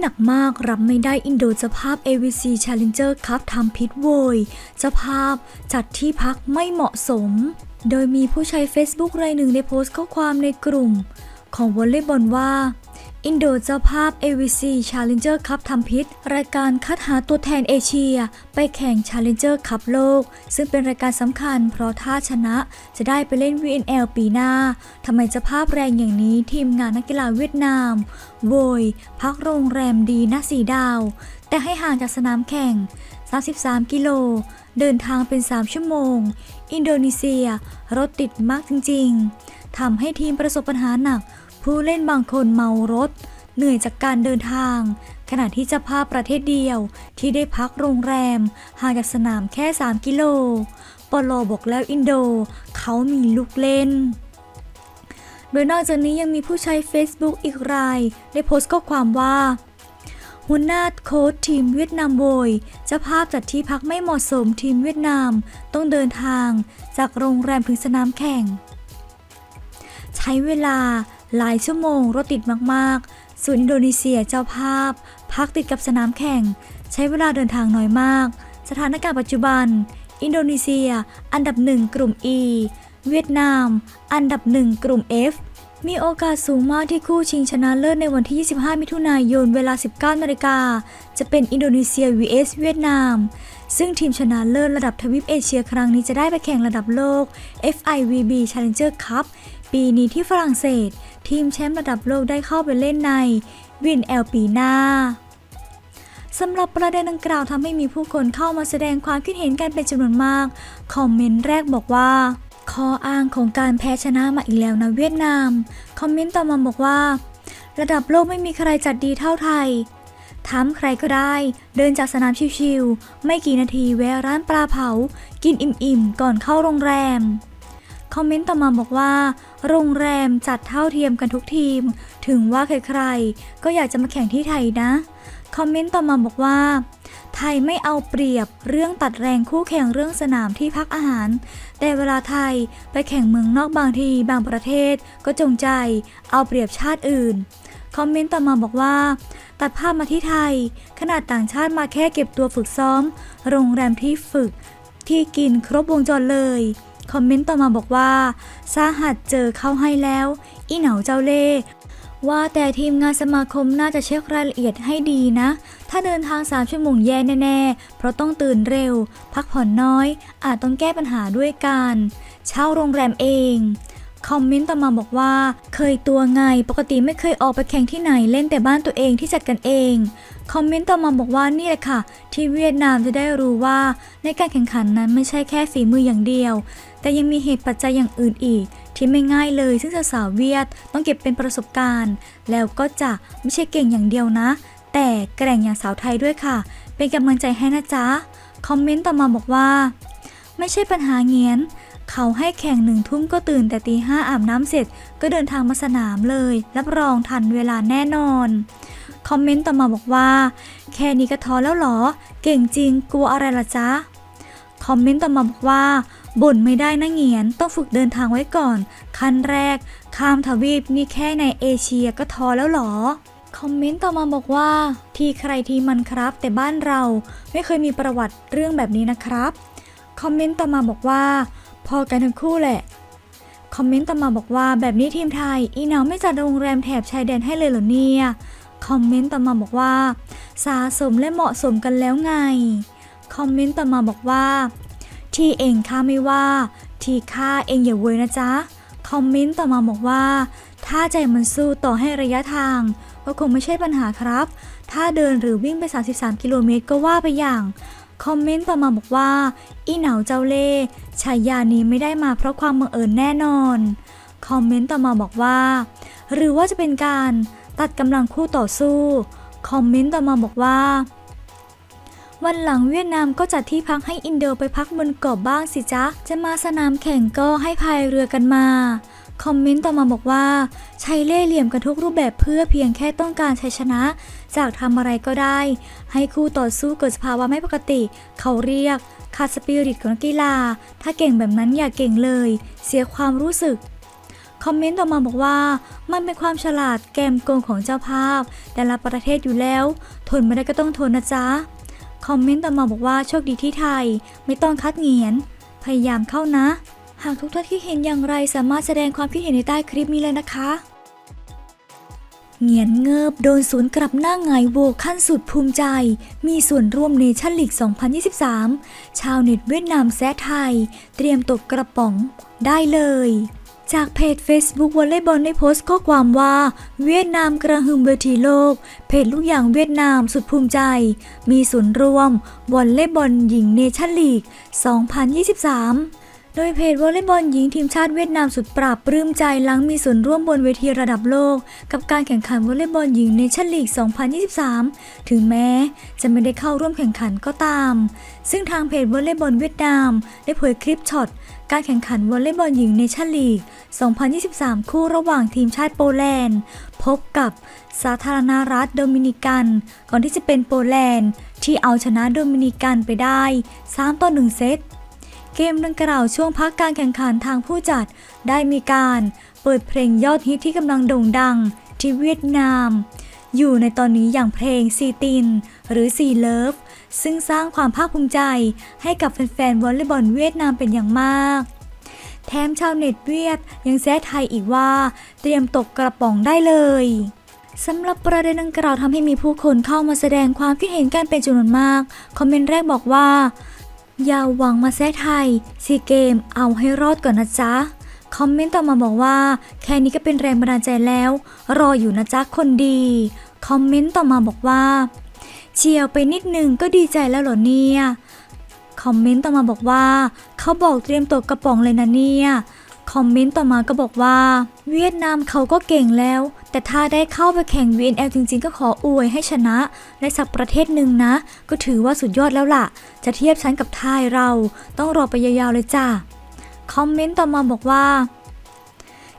หนักมากรับไม่ได้อินโดเจ้าภาพ AVC Challenger ครับทำพิษโวยเจ้าภาพจัดที่พักไม่เหมาะสม โดยมีผู้ใช้ Facebook รายหนึ่งได้โพสต์ข้อความในกลุ่ม ของวอลเลย์บอลว่า อินโดเจ้าภาพ AVC Challenger ครับทำพิษ รายการคัดหาตัวแทนเอเชีย ไปแข่ง Challenger คัพโลก ซึ่งเป็นรายการสำคัญเพราะถ้าชนะจะได้ไปเล่น VNL ปีหน้าทำไมเจ้าภาพแรงอย่างนี้ทีมงานนักกีฬาเวียดนามโวยพักโรงแรมดีนะสีดาว แต่ให้ห่างจากสนามแข่ง 33 กิโล เดินทางเป็น 3 ชั่วโมง อินโดนีเซีย รถติดมากจริง ๆทำให้ทีมประสบปัญหาหนัก ผู้เล่นบางคนเมารถ เหนื่อยจากการเดินทาง ขณะที่เจ้าภาพประเทศเดียวที่ได้พักโรงแรม ห่างจากสนามแค่ 3 กิโลปลอบอกแล้วอินโด เขามีลูกเล่น โดยนอกจากนี้ยังมีผู้ใช้ Facebook อีกราย ได้โพสต์ข้อความว่าหัวหน้าโค้ชทีมเวียดนามโวยเจ้าภาพจัดที่พักไม่เหมาะสมทีมเวียดนามต้องเดินทางจากโรงแรมถึงสนามแข่ง ใช้เวลา หลายชั่วโมงรถติดมากๆ ส่วนอินโดนีเซียเจ้าภาพ พักติดกับสนามแข่ง ใช้เวลาเดินทางน้อยมาก สถานการณ์ปัจจุบัน อินโดนีเซีย อันดับหนึ่งกลุ่ม E เวียดนาม อันดับหนึ่งกลุ่ม F มีโอกาสสูงมากที่คู่ชิงชนะเลิศในวันที่ 25 มิถุนายน เวลา 19นาฬิกา จะเป็นอินโดนีเซีย vs เวียดนาม ซึ่งทีมชนะเลิศระดับทวีปเอเชียครั้งนี้จะได้ไปแข่งระดับโลก FIVB Challenger Cup ปีนี้ที่ฝรั่งเศส ทีมแชมป์ระดับโลกได้เข้าไปเล่นในวินแอลปีนาสำหรับประเด็นดังกล่าวทำให้มีผู้คนเข้ามาแสดงความคิดเห็นกันเป็นจำนวนมาก คอมเมนต์แรกบอกว่าข้ออ้างของการแพ้ชนะมาอีกแล้วนะเวียดนาม คอมเมนต์ต่อมาบอกว่า ระดับโลกไม่มีใครจัดดีเท่าไทยถามใครก็ได้ เดินจากสนามชิวๆไม่กี่นาทีแวะร้านปลาเผา กินอิ่มๆ ก่อนเข้าโรงแรม คอมเมนต์ต่อมาบอกว่า โรงแรมจัดเท่าเทียมกันทุกทีม ถึงว่าใครๆ ก็อยากจะมาแข่งที่ไทยนะ คอมเมนต์ต่อมาบอกว่า ไทยไม่เอาเปรียบเรื่องตัดแรงคู่แข่งเรื่องสนามที่พักอาหาร แต่เวลาไทยไปแข่งเมืองนอกบางทีบางประเทศก็จงใจเอาเปรียบชาติอื่น คอมเมนต์ต่อมาบอกว่าตัดภาพมาที่ไทย ขนาดต่างชาติมาแค่เก็บตัวฝึกซ้อม โรงแรมที่ฝึกที่กินครบวงจรเลย คอมเมนต์ต่อมาบอกว่าสาหัสเจอเข้าให้แล้ว อีเหนาเจ้าเล่ว่าแต่ทีมงานสมาคมน่าจะเช็ครายละเอียดให้ดีนะ ถ้าเดินทาง3ชั่วโมงแย่แน่ๆ เพราะต้องตื่นเร็ว พักผ่อนน้อย อาจต้องแก้ปัญหาด้วยการเช่าโรงแรมเอง คอมเมนต์ต่อมาบอกว่า เคยตัวไง ปกติไม่เคยออกไปแข่งที่ไหนเล่นแต่บ้านตัวเองที่จัดกันเอง คอมเมนต์ต่อมาบอกว่านี่แหละค่ะ ที่เวียดนามจะได้รู้ว่าในการแข่งขันนั้นไม่ใช่แค่ฝีมืออย่างเดียว แต่ยังมีเหตุปัจจัยอย่างอื่นอีก ที่ไม่ง่ายเลยซึ่งสาวเวียดต้องเก็บเป็นประสบการณ์ แล้วก็จะไม่ใช่เก่งอย่างเดียวนะ แต่แกร่งอย่างสาวไทยด้วยค่ะ เป็นกำลังใจให้นะจ๊ะคอมเมนต์ต่อมาบอกว่า ไม่ใช่ปัญหาเงียนเขาให้แข่งหนึ่งทุ่มก็ตื่นแต่ตีห้าอาบน้ำเสร็จ ก็เดินทางมาสนามเลย รับรองทันเวลาแน่นอน คอมเมนต์ต่อมาบอกว่า แค่นี้ก็ท้อแล้วหรอ เก่งจริงกลัวอะไรล่ะจ๊ะ คอมเมนต์ต่อมาบอกว่า บ่นไม่ได้นะเงียน ต้องฝึกเดินทางไว้ก่อน ขั้นแรก ข้ามทวีปนี่แค่ในเอเชียก็ท้อแล้วหรอคอมเมนต์ต่อมาบอกว่า ทีใครทีมันครับ แต่บ้านเราไม่เคยมีประวัติเรื่องแบบนี้นะครับคอมเมนต์ต่อมาบอกว่า พอกันทั้งคู่แหละคอมเมนต์ต่อมาบอกว่าแบบนี้ทีมไทย อีหนาไม่จัดโรงแรมแถบชายแดนให้เลยเหรอเนี่ย คอมเมนต์ต่อมาบอกว่า สาสมและเหมาะสมกันแล้วไง คอมเมนต์ต่อมาบอกว่า ที่เองข้าไม่ว่า ที่ข้าเองอย่าเวยนะจ๊ะ คอมเมนต์ต่อมาบอกว่า ถ้าใจมันสู้ต่อให้ระยะทาง ก็คงไม่ใช่ปัญหาครับ ถ้าเดินหรือวิ่งไป 33 กิโลเมตรก็ว่าไปอย่างคอมเมนต์ต่อมาบอกว่า อีเหนาเจ้าเล่ฉายานี้ไม่ได้มาเพราะความบังเอิญแน่นอน คอมเมนต์ต่อมาบอกว่า หรือว่าจะเป็นการ ตัดกำลังคู่ต่อสู้ คอมเมนต์ต่อมาบอกว่า วันหลังเวียดนามก็จัดที่พักให้อินโดไปพักบนเกาะบ้างสิจ๊ะ จะมาสนามแข่งก็ให้พายเรือกันมา คอมเมนต์ต่อมาบอกว่า ใช้เล่ห์เหลี่ยมกันทุกรูปแบบเพื่อเพียงแค่ต้องการชัยชนะ จากทำอะไรก็ได้ ให้คู่ต่อสู้เกิดสภาวะไม่ปกติ เขาเรียกขาดสปิริตของนักกีฬา ถ้าเก่งแบบนั้นอย่าเก่งเลย เสียความรู้สึก คอมเมนต์ต่อมาบอกว่า มันเป็นความฉลาดแกมโกงของเจ้าภาพ แต่ละประเทศอยู่แล้ว ทนไม่ได้ก็ต้องทนนะจ๊ะ คอมเมนต์ต่อมาบอกว่าโชคดีที่ไทย ไม่ต้องคัดเงียน พยายามเข้านะ หากทุกท่านที่เห็นอย่างไรสามารถแสดงความคิดเห็นในใต้คลิปนี้เลยนะคะ เงียนเงิบโดนสวนกลับหน้าหงาโวขั้นสุดภูมิใจ มีส่วนร่วมเนชั่นลีก 2023 ชาวเน็ตเวียดนามแซะไทย เตรียมตกกระป๋องได้เลย จากเพจ Facebook วอลเลย์บอลได้โพสต์ข้อความว่า เวียดนามกระหึ่มเวทีโลก เพจลูกอย่างเวียดนามสุดภูมิใจ มีส่วนร่วมวอลเลย์บอลหญิงเนชั่นลีก 2023 โดยเพจวอลเลย์บอลหญิงทีมชาติเวียดนามสุดปราบปลื้มใจหลังมีส่วนร่วมบนเวทีระดับโลก กับการแข่งขันวอลเลย์บอลหญิงเนชั่นลีก 2023 ถึงแม้จะไม่ได้เข้าร่วมแข่งขันก็ตาม ซึ่งทางเพจวอลเลย์บอลเวียดนาม ได้เผยคลิปช็อตการแข่งขันวอลเลย์บอลหญิงเนชั่นลีก 2023 คู่ระหว่างทีมชาติโปแลนด์ พบกับสาธารณรัฐโดมินิกัน ก่อนที่จะเป็นโปแลนด์ที่เอาชนะโดมินิกันไปได้ 3 ต่อ 1 เซต เกมดังกล่าวช่วงพักการแข่งขันทางผู้จัด ได้มีการเปิดเพลงยอดฮิตที่กำลังโด่งดังที่เวียดนาม อยู่ในตอนนี้อย่างเพลงซีติน หรือซีเลิฟซึ่งสร้างความภาคภูมิใจให้กับแฟนๆวอลเลย์บอลเวียดนามเป็นอย่างมาก แถมชาวเน็ตเวียดยังแซะไทยอีกว่า เตรียมตกกระป๋องได้เลยสำหรับประเด็นดังกล่าวทำให้มีผู้คนเข้ามาแสดงความคิดเห็นกันเป็นจำนวนมาก คอมเมนต์แรกบอกว่า อย่าหวังมาแซะไทยซีเกมเอาให้รอดก่อนนะจ๊ะ คอมเมนต์ต่อมาบอกว่า แค่นี้ก็เป็นแรงบันดาลใจแล้ว รออยู่นะจ๊ะคนดี คอมเมนต์ต่อมาบอกว่า เชียวไปนิดนึงก็ดีใจแล้วเหรอเนี่ย คอมเมนต์ต่อมาบอกว่า เขาบอกเตรียมตกกระป๋องเลยนะเนี่ย คอมเมนต์ต่อมาก็บอกว่า เวียดนามเขาก็เก่งแล้ว แต่ถ้าได้เข้าไปแข่ง VNL จริงๆ ก็ขออวยให้ชนะ ในสักประเทศหนึ่งนะ ก็ถือว่าสุดยอดแล้วล่ะ จะเทียบชั้นกับไทยเรา ต้องรอไปยาวๆเลยจ้ะคอมเมนต์ต่อมาบอกว่า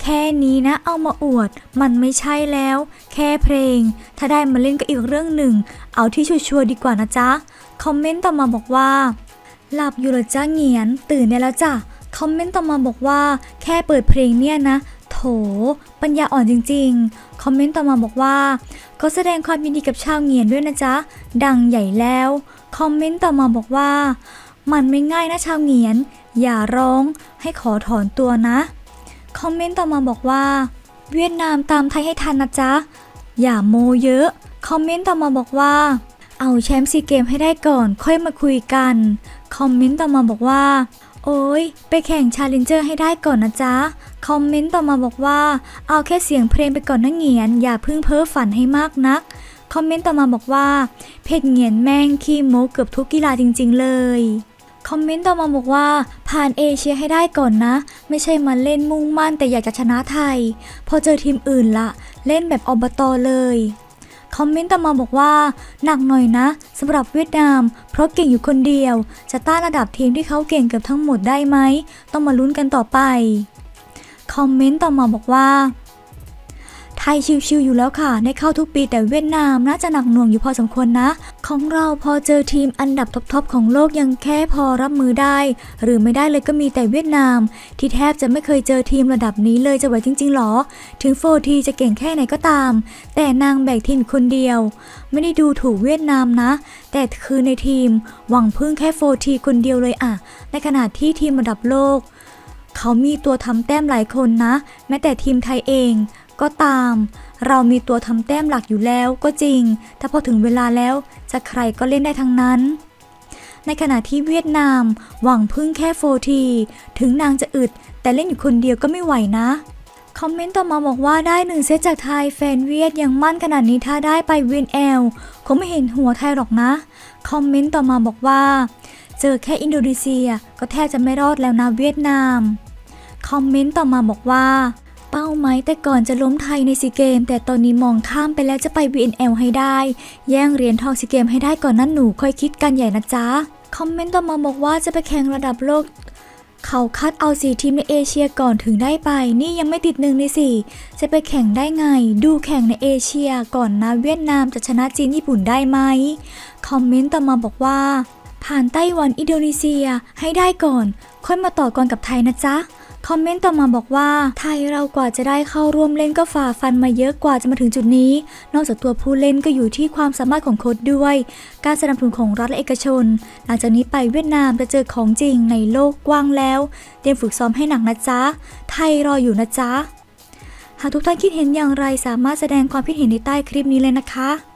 แค่นี้นะเอามาอวด มันไม่ใช่แล้ว แค่เพลง ถ้าได้มาเล่นก็อีกเรื่องหนึ่ง เอาที่ชัวร์ๆดีกว่านะจ๊ะคอมเมนต์ต่อมาบอกว่า หลับอยู่หรอจ้าเงียน ตื่นได้แล้วจ้ะคอมเมนต์ต่อมาบอกว่า แค่เปิดเพลงเนี่ยนะ โถ ปัญญาอ่อนจริงๆ คอมเมนต์ต่อมาบอกว่า ก็แสดงความยินดีกับชาวเงียนด้วยนะจ๊ะ ดังใหญ่แล้ว คอมเมนต์ต่อมาบอกว่า มันไม่ง่ายนะชาวเงียน อย่าร้องให้ขอถอนตัวนะ คอมเมนต์ต่อมาบอกว่า เวียดนามตามไทยให้ทันนะจ๊ะ อย่าโมเยอะ คอมเมนต์ต่อมาบอกว่า เอาแชมป์ซีเกมให้ได้ก่อนค่อยมาคุยกัน คอมเมนต์ต่อมาบอกว่า โอ้ยไปแข่งชาเลนเจอร์ให้ได้ก่อนนะจ๊ะ คอมเมนต์ต่อมาบอกว่า เอาแค่เสียงเพลงไปก่อนนะเงียน อย่าเพิ่งเพ้อฝันให้มากนัก คอมเมนต์ต่อมาบอกว่า เพจเงียนแม่งขี้โมเกือบทุกกีฬาจริง ๆ เลย คอมเมนต์ต่อมาบอกว่า ผ่านเอเชียให้ได้ก่อนนะ ไม่ใช่มาเล่นมุ่งมั่นแต่อยากจะชนะไทย พอเจอทีมอื่นละ เล่นแบบอบตเลยคอมเมนต์ต่อมาบอกว่า หนักหน่อยนะสำหรับเวียดนาม เพราะเก่งอยู่คนเดียว จะต้านระดับทีมที่เขาเก่งเกือบทั้งหมดได้ไหม ต้องมาลุ้นกันต่อไป คอมเมนต์ต่อมาบอกว่า ไทยชิวๆอยู่แล้วค่ะ ได้เข้าทุกปีแต่เวียดนามน่าจะหนักหน่วงอยู่พอสมควรนะ ของเราพอเจอทีมอันดับท็อปๆของโลกยังแค่พอรับมือได้ หรือไม่ได้เลยก็มีแต่เวียดนาม ที่แทบจะไม่เคยเจอทีมระดับนี้เลยจะไหวจริงๆหรอ ถึงโฟทีจะเก่งแค่ไหนก็ตาม แต่นางแบกทีมคนเดียว ไม่ได้ดูถูกเวียดนามนะ แต่คือในทีมหวังพึ่งแค่โฟทีคนเดียวเลยอะในขณะที่ทีมระดับโลก เขามีตัวทำแต้มหลายคนนะ แม้แต่ทีมไทยเองก็ตาม เรามีตัวทำแต้มหลักอยู่แล้วก็จริง แต่พอถึงเวลาแล้วจะใครก็เล่นได้ทั้งนั้น ในขณะที่เวียดนาม หวังพึ่งแค่โฟทีถึงนางจะอึด แต่เล่นอยู่คนเดียวก็ไม่ไหวนะคอมเมนต์ต่อมาบอกว่าได้หนึ่งเซตจากไทยแฟนเวียดยังมั่นขนาดนี้ถ้าได้ไปวีนแอลคงไม่เห็นหัวไทยหรอกนะ คอมเมนต์ต่อมาบอกว่า เจอแค่อินโดนีเซียก็แทบจะไม่รอดแล้วนะเวียดนาม คอมเมนต์ต่อมาบอกว่า เป้าหมายแต่ก่อนจะล้มไทยในซีเกม แต่ตอนนี้มองข้ามไปแล้วจะไป VNL ให้ได้ แย่งเหรียญทองซีเกมให้ได้ก่อนนั้นหนูค่อยคิดกันใหญ่นะจ๊ะ คอมเมนต์ต่อมาบอกว่าจะไปแข่งระดับโลกเขาคัดเอาสีทีมในเอเชียก่อนถึงได้ไป นี่ยังไม่ติดหนึ่งในสี่จะไปแข่งได้ไง ดูแข่งในเอเชียก่อนนะเวียดนามจะชนะจีนญี่ปุ่นได้ไหม คอมเมนต์ต่อมาบอกว่า ผ่านไต้หวันอินโดนีเซียให้ได้ก่อน ค่อยมาต่อกรกับไทยนะจ๊ะ คอมเมนต์ต่อมาบอกว่า ไทยเรากว่าจะได้เข้าร่วมเล่นก็ฝ่าฟันมาเยอะกว่าจะมาถึงจุดนี้ นอกจากตัวผู้เล่นก็อยู่ที่ความสามารถของโค้ชด้วย การสนับสนุนของรัฐและเอกชน หลังจากนี้ไปเวียดนามจะเจอของจริงในโลกกว้างแล้ว เตรียมฝึกซ้อมให้หนักนะจ๊ะ ไทยรออยู่นะจ๊ะ หากทุกท่านคิดเห็นอย่างไรสามารถแสดงความคิดเห็นในใต้คลิปนี้เลยนะคะ